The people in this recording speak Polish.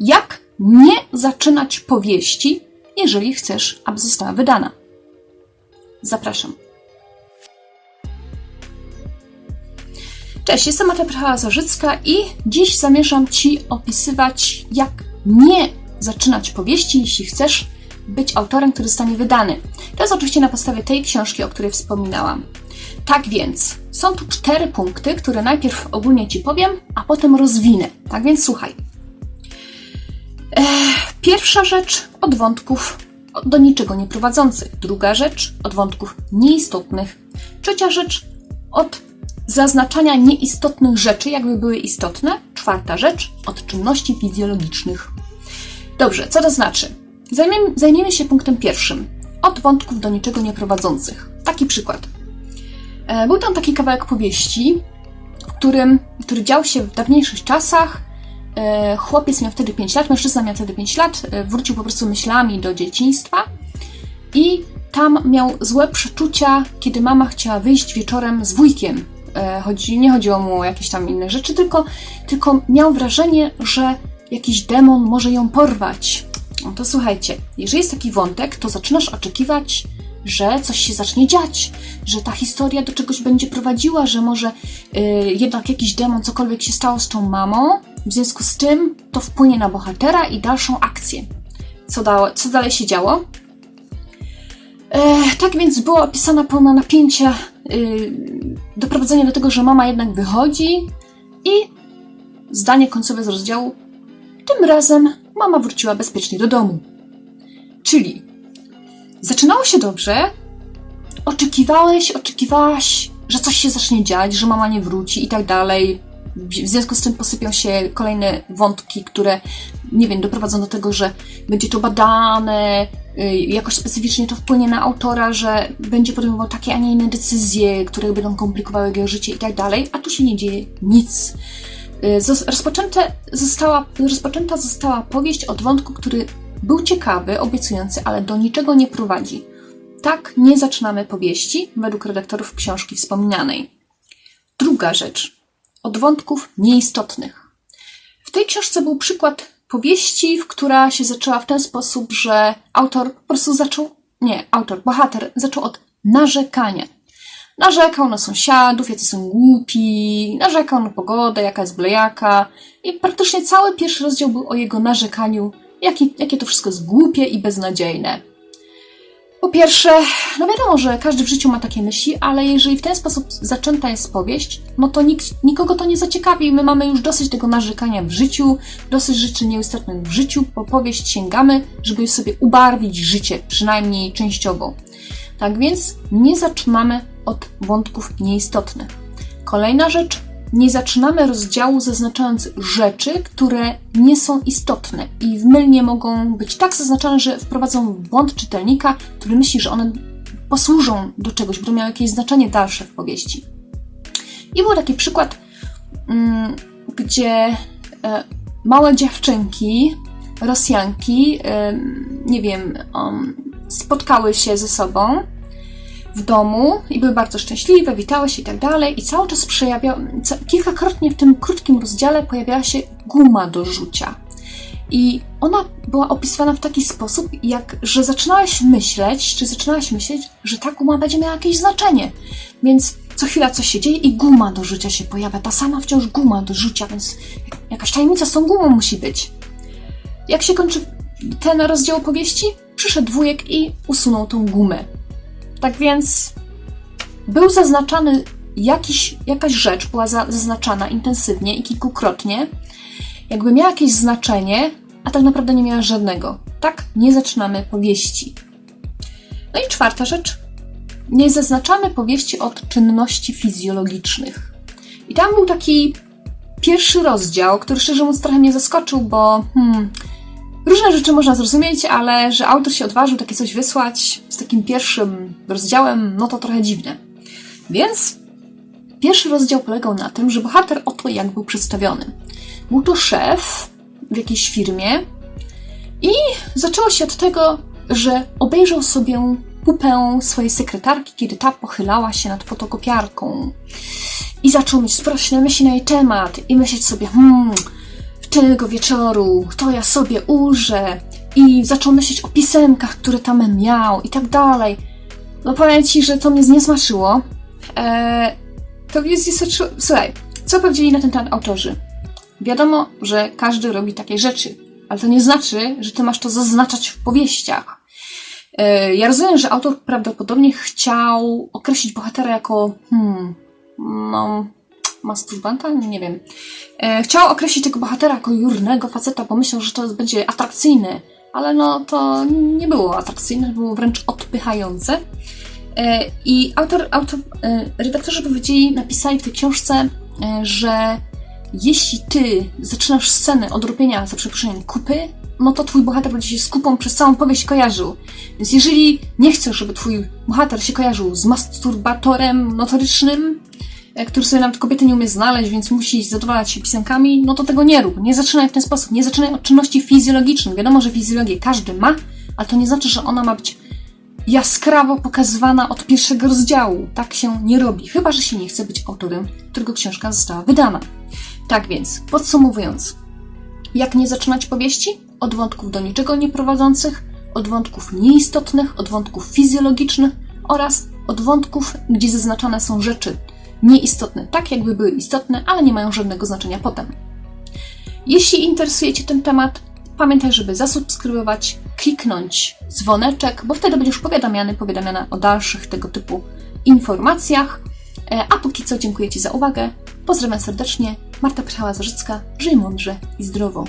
jak nie zaczynać powieści, jeżeli chcesz, aby została wydana. Zapraszam. Cześć, jestem Marta Prachała-Zarzycka i dziś zamierzam Ci opisywać, jak nie zaczynać powieści, jeśli chcesz być autorem, który zostanie wydany. To jest oczywiście na podstawie tej książki, o której wspominałam. Tak więc, są tu cztery punkty, które najpierw ogólnie Ci powiem, a potem rozwinę. Tak więc słuchaj. Pierwsza rzecz od wątków do niczego nie prowadzących. Druga rzecz od wątków nieistotnych. Trzecia rzecz od zaznaczania nieistotnych rzeczy, jakby były istotne. Czwarta rzecz od czynności fizjologicznych. Dobrze, co to znaczy? Zajmiemy, zajmiemy się punktem pierwszym. Od wątków do niczego nie prowadzących. Taki przykład. E, Był tam taki kawałek powieści, w którym, który dział się w dawniejszych czasach. E, Chłopiec miał wtedy 5 lat, mężczyzna miał wtedy 5 lat, e, wrócił po prostu myślami do dzieciństwa i tam miał złe przeczucia, kiedy mama chciała wyjść wieczorem z wujkiem. E, Chodzi, nie chodziło mu o jakieś tam inne rzeczy, tylko, tylko miał wrażenie, że jakiś demon może ją porwać. No to słuchajcie, jeżeli jest taki wątek, to zaczynasz oczekiwać, że coś się zacznie dziać, że ta historia do czegoś będzie prowadziła, że może y, jednak jakiś demon, cokolwiek się stało z tą mamą, w związku z tym to wpłynie na bohatera i dalszą akcję. Co, dało, co dalej się działo? E, tak więc było opisana pełna napięcia, y, doprowadzenie do tego, że mama jednak wychodzi i zdanie końcowe z rozdziału tym razem mama wróciła bezpiecznie do domu. Czyli zaczynało się dobrze, oczekiwałeś, oczekiwałaś, że coś się zacznie dziać, że mama nie wróci i tak dalej. W związku z tym posypią się kolejne wątki, które, nie wiem, doprowadzą do tego, że będzie to badane, y, jakoś specyficznie to wpłynie na autora, że będzie podejmował takie, a nie inne decyzje, które będą komplikowały jego życie i tak dalej, a tu się nie dzieje nic. Y, Rozpoczęte została, rozpoczęta została powieść od wątku, który był ciekawy, obiecujący, ale do niczego nie prowadzi. Tak nie zaczynamy powieści, według redaktorów książki wspomnianej. Druga rzecz. Od wątków nieistotnych. W tej książce był przykład powieści, w która się zaczęła w ten sposób, że autor po prostu zaczął, nie, autor, bohater zaczął od narzekania. Narzekał na sąsiadów, jacy są głupi, narzekał na pogodę, jaka jest blejaka i praktycznie cały pierwszy rozdział był o jego narzekaniu, jakie, jakie to wszystko jest głupie i beznadziejne. Po pierwsze, no wiadomo, że każdy w życiu ma takie myśli, ale jeżeli w ten sposób zaczęta jest powieść, no to nikt, nikogo to nie zaciekawi. My mamy już dosyć tego narzekania w życiu, dosyć rzeczy nieistotnych w życiu. Po powieść sięgamy, żeby sobie ubarwić życie, przynajmniej częściowo. Tak więc nie zaczynamy od wątków nieistotnych. Kolejna rzecz, nie zaczynamy rozdziału zaznaczając rzeczy, które nie są istotne i mylnie mogą być tak zaznaczone, że wprowadzą w błąd czytelnika, który myśli, że one posłużą do czegoś, będą miały jakieś znaczenie dalsze w powieści. I był taki przykład, mm, gdzie e, małe dziewczynki, Rosjanki, e, nie wiem, um, spotkały się ze sobą w domu i były bardzo szczęśliwe, witały się i tak dalej. I cały czas przejawiał, ca- kilkakrotnie w tym krótkim rozdziale pojawiała się guma do rzucia. I ona była opisywana w taki sposób, jak, że zaczynałeś myśleć, czy zaczynałaś myśleć, że ta guma będzie miała jakieś znaczenie. Więc co chwila coś się dzieje i guma do rzucia się pojawia. Ta sama wciąż guma do rzucia, więc jakaś tajemnica z tą gumą musi być. Jak się kończy ten rozdział opowieści? Przyszedł wujek i usunął tą gumę. Tak więc był zaznaczany jakiś, jakaś rzecz, była za, zaznaczana intensywnie i kilkukrotnie, jakby miała jakieś znaczenie, a tak naprawdę nie miała żadnego. Tak nie zaczynamy powieści. No i czwarta rzecz. Nie zaznaczamy powieści od czynności fizjologicznych. I tam był taki pierwszy rozdział, który szczerze mówiąc trochę mnie zaskoczył, bo hmm, Różne rzeczy można zrozumieć, ale że autor się odważył takie coś wysłać z takim pierwszym rozdziałem, no to trochę dziwne. Więc pierwszy rozdział polegał na tym, że bohater oto jak był przedstawiony. Był to szef w jakiejś firmie i zaczęło się od tego, że obejrzał sobie pupę swojej sekretarki, kiedy ta pochylała się nad fotokopiarką. I zaczął mieć sprośne myśli na jej temat i myśleć sobie, hmm, specjalnego wieczoru, to ja sobie użę i zaczął myśleć o pisemkach, które tam miał i tak dalej. No powiem ci, że to mnie zniesmaczyło. Eee, to jest Słuchaj, co powiedzieli na ten temat autorzy? Wiadomo, że każdy robi takie rzeczy, ale to nie znaczy, że ty masz to zaznaczać w powieściach. E, Ja rozumiem, że autor prawdopodobnie chciał określić bohatera jako, hmm, no, masturbanta? Nie wiem. E, Chciał określić tego bohatera jako jurnego faceta, bo myślał, że to będzie atrakcyjne, ale no to nie było atrakcyjne, było wręcz odpychające. E, I autor, autor, e, redaktorzy powiedzieli, napisali w tej książce, e, że jeśli ty zaczynasz scenę od robienia, za przeproszeniem, kupy, no to twój bohater będzie się z kupą przez całą powieść kojarzył. Więc jeżeli nie chcesz, żeby twój bohater się kojarzył z masturbatorem notorycznym, który sobie nawet kobiety nie umie znaleźć, więc musi zadowalać się pisankami, no to tego nie rób. Nie zaczynaj w ten sposób. Nie zaczynaj od czynności fizjologicznych. Wiadomo, że fizjologię każdy ma, ale to nie znaczy, że ona ma być jaskrawo pokazywana od pierwszego rozdziału. Tak się nie robi, chyba że się nie chce być autorem, którego książka została wydana. Tak więc, podsumowując, jak nie zaczynać powieści? Od wątków do niczego nie prowadzących, od wątków nieistotnych, od wątków fizjologicznych oraz od wątków, gdzie zaznaczane są rzeczy nieistotne, tak jakby były istotne, ale nie mają żadnego znaczenia potem. Jeśli interesuje Cię ten temat, pamiętaj, żeby zasubskrybować, kliknąć dzwoneczek, bo wtedy będziesz powiadamiany, powiadamiana o dalszych tego typu informacjach. E, A póki co dziękuję Ci za uwagę. Pozdrawiam serdecznie. Marta Przechała-Zarzycka. Żyj mądrze i zdrowo.